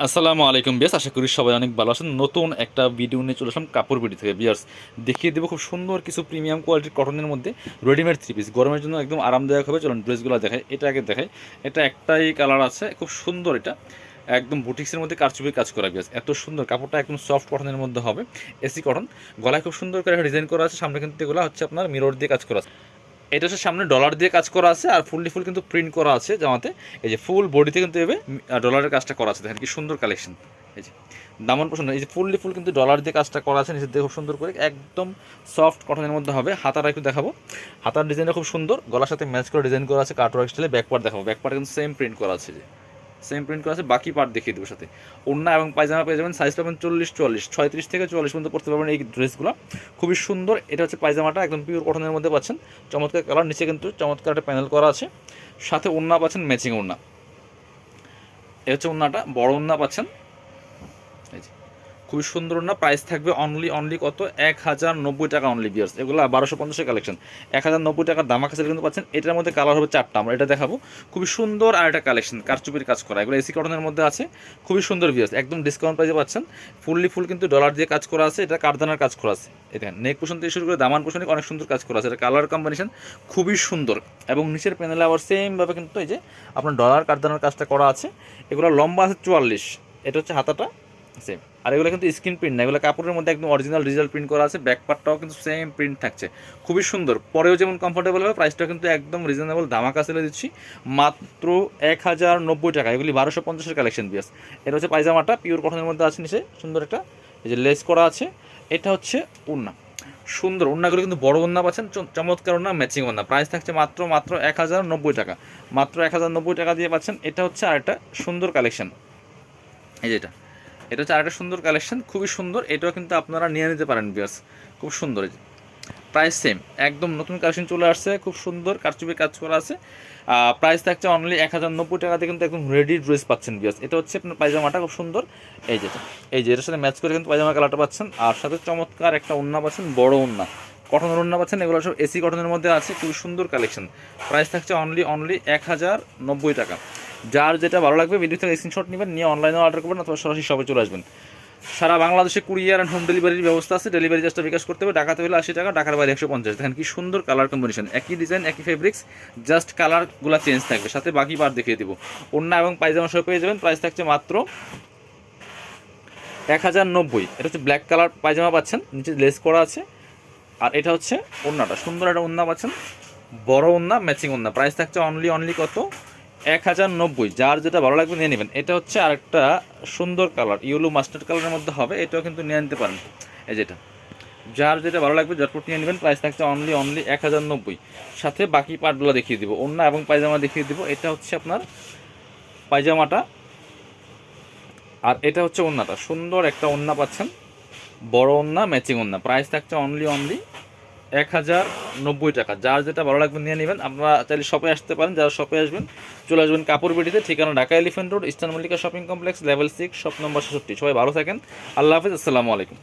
আসসালামু আলাইকুম বেশ আশা করি সবাই অনেক ভালো আছেন। নতুন একটা ভিডিও নিয়ে চলে আসলাম কাপড় বিডি থেকে। বিয়ার্স দেখিয়ে দেবো খুব সুন্দর কিছু প্রিমিয়াম কোয়ালিটির কটনের মধ্যে রেডিমেড থ্রি পিস গরমের জন্য একদম আরামদায়ক হবে, চলুন ড্রেসগুলো দেখাই। এটা আগে দেখাই। এটা একটাই কালার আছে, খুব সুন্দর এটা। একদম বুটিক্সের মধ্যে কারচুপির কাজ করা বিয়াস এত সুন্দর, কাপড়টা একদম সফট কটনের মধ্যে হবে, এসি কটন গলায় খুব সুন্দর করে ডিজাইন করা আছে, সামনে কিন্তু এগুলো হচ্ছে আপনার মিরর দিয়ে কাজ করা আছে। এটা হচ্ছে সামনে ডলার দিয়ে কাজ করা আছে আর ফুললি ফুল কিন্তু প্রিন্ট করা আছে জামাতে। এই যে ফুল বডিতে কিন্তু এভাবে ডলারের কাজটা করা আছে। দেখেন কি সুন্দর কালেকশন এই যে দামন পছন্দ এই যে ফুললি ফুল কিন্তু ডলার দিয়ে কাজটা করা আছে, নিচে দিয়ে খুব সুন্দর করে একদম সফট কটনের মধ্যে হবে। হাতাটা একটু দেখাবো। হাতার ডিজাইনটা খুব সুন্দর। গলার সাথে ম্যাচ করে ডিজাইন করা আছে কাটওয়ার্ক স্টাইলে ব্যাক পার্ট দেখাবো। ব্যাক পার্ট কিন্তু সেম প্রিন্ট করা আছে যে। সেম প্রিন্ট করা আছে, বাকি পার্ট দেখিয়ে দেবো সাথে। ওড়না এবং পায়জামা পেয়ে যাবেন সাইজ পাবেন চল্লিশ চুয়াল্লিশ। ছয়ত্রিশ থেকে চুয়াল্লিশ পর্যন্ত পড়তে পারবেন এই ড্রেসগুলো। খুবই সুন্দর, এটা হচ্ছে পায়জামাটা, একদম পিওর কটনের মধ্যে পাচ্ছেন। চমৎকার কালার নিচে কিন্তু চমৎকার একটা প্যানেল করা আছে। সাথে ওড়না পাচ্ছেন ম্যাচিং ওড়না। এ হচ্ছে ওড়নাটা, বড় ওড়না পাচ্ছেন। এই যে। খুবই সুন্দর না? প্রাইস থাকবে অনলি অনলি কত? এক হাজার নব্বই টাকা অনলি বিয়ার্স এগুলো বারোশো পঞ্চাশের কালেকশন এক হাজার নব্বই টাকার দামা কাছে কিন্তু পাচ্ছেন। এটার মধ্যে কালার হবে চারটা। আমরা এটা দেখাবো। খুবই সুন্দর আর একটা কালেকশন কারচুপির কাজ করা। এগুলো এসি কটনের মধ্যে আছে। খুবই সুন্দর বিয়ার্স একদম ডিসকাউন্ট প্রাইসে পাচ্ছেন। ফুললি ফুল কিন্তু ডলার দিয়ে কাজ করা আছে। এটা কারদানার কাজ করা আছে। এটা নেক পোষণ থেকে শুরু করে দামান পোষণে অনেক সুন্দর কাজ করা আছে। এটা কালার কম্বিনেশন খুবই সুন্দর। এবং নিচের প্যানেলে আবার সেমভাবে কিন্তু এই যে আপনার ডলার কারদানার কাজটা করা আছে। এগুলো লম্বা আছে চুয়াল্লিশ। এটা হচ্ছে হাতাটা সেম আর এগুলো কিন্তু স্ক্রিন প্রিন্ট না, এগুলো কাপড়ের মধ্যে একদম অরিজিনাল ডিজিটাল প্রিন্ট করা আছে ব্যাক পার্টটাও কিন্তু সেম প্রিন্ট থাকছে। খুবই সুন্দর, পরেও যেমন কমফোর্টেবল হবে প্রাইসটাও কিন্তু একদম রিজনেবল ধামাকা সেলে দিচ্ছি। মাত্র এক হাজার নব্বই টাকা, এগুলি বারোশো পঞ্চাশের কালেকশন বিয়াস এটা হচ্ছে পায়জামাটা পিওর কটনের মধ্যে আছে নিচে, সুন্দর একটা, এই যে লেস করা আছে। এটা হচ্ছে উন্না সুন্দর ওড়নাগুলো কিন্তু বড় ওড়না পাচ্ছেন চমৎকার ওড়না ম্যাচিং ওড়না প্রাইস থাকছে মাত্র মাত্র এক হাজার নব্বই টাকা। মাত্র এক হাজার নব্বই টাকা দিয়ে পাচ্ছেন, এটা হচ্ছে আর একটা সুন্দর কালেকশন এই যে এটা হচ্ছে আরেকটা সুন্দর কালেকশন খুবই সুন্দর। এটাও কিন্তু আপনারা নিয়ে নিতে পারেন বিয়াস খুব সুন্দর প্রাইস সেম একদম নতুন কালেকশন চলে আসছে, খুব সুন্দর কারচুপি কাজ করা আছে। প্রাইস থাকছে অনলি এক হাজার নব্বই টাকাতে কিন্তু একদম রেডি ড্রেস পাচ্ছেন বিয়াস এটা হচ্ছে আপনার পায়জামাটা, খুব সুন্দর। এই যেটা এই যে এটার সাথে ম্যাচ করে কিন্তু পায়জামা কালারটা পাচ্ছেন। আর সাথে চমৎকার একটা ওন্না পাচ্ছেন, বড় ওন্না কটনের ওন্না পাচ্ছেন, এগুলো সব এসি কটনের মধ্যে আছে, খুবই সুন্দর কালেকশন প্রাইস থাকছে অনলি অনলি এক হাজার নব্বই টাকা। যার যেটা ভালো লাগবে ভিডিও থেকে স্ক্রিনশট নেবেন, নিয়ে অনলাইনে অর্ডার করবেন অথবা সরাসরি শপে চলে আসবেন। সারা বাংলাদেশে কুরিয়ার অ্যান্ড হোম ডেলিভারির ব্যবস্থা আছে ডেলিভারি চার্জটা বিকাশ করতে হবে, ঢাকাতে হলে আশি টাকা, ঢাকার বাইরে একশো পঞ্চাশ। দেখেন কি সুন্দর কালার কম্বিনেশন একই ডিজাইন একই ফেব্রিক্স জাস্ট কালারগুলো চেঞ্জ থাকবে। সাথে বাকি বার দেখিয়ে দেবো। ওড়না এবং পায়জামা সহ পেয়ে যাবেন প্রাইস থাকছে মাত্র এক হাজার নব্বই। এটা হচ্ছে ব্ল্যাক কালার পায়জামা পাচ্ছেন, নিচে লেস করা আছে। আর এটা হচ্ছে ওড়নাটা, সুন্দর একটা ওড়না পাচ্ছেন, বড় ওড়না ম্যাচিং ওড়না। প্রাইস থাকছে অনলি অনলি কত? এক হাজার নব্বই, যার যেটা ভালো লাগবে নিয়ে নেবেন। এটা হচ্ছে আরেকটা সুন্দর কালার ইউলো মাস্টার্ড কালারের মধ্যে হবে, এটাও কিন্তু নিয়ে নিতে পারেন। এই যেটা, যার যেটা ভালো লাগবে জটপট নিয়ে নেবেন প্রাইস থাকছে অনলি অনলি এক হাজার নব্বই। সাথে বাকি পার্টগুলো দেখিয়ে দিব, ওড়না এবং পায়জামা দেখিয়ে দিব, এটা হচ্ছে আপনার পায়জামাটা। আর এটা হচ্ছে ওড়নাটা, সুন্দর একটা ওড়না পাচ্ছেন, বড় ওড়না ম্যাচিং ওড়না। প্রাইস থাকছে অনলি অনলি এক হাজার নব্বই টাকা। যার যেটা ভালো লাগবে নিয়ে নেবেন। আপনারা চাইলে শপে আসতে পারেন। যারা শপে আসবেন, চলে আসবেন কাপড় বেটিতে, ঠিকানা Dhaka Elephant Road, Eastern Mallika shopping complex level six shop number ছেষট্টি। সবাই ভালো থাকেন। আল্লাহ হাফিজ। আসসালামু আলাইকুম।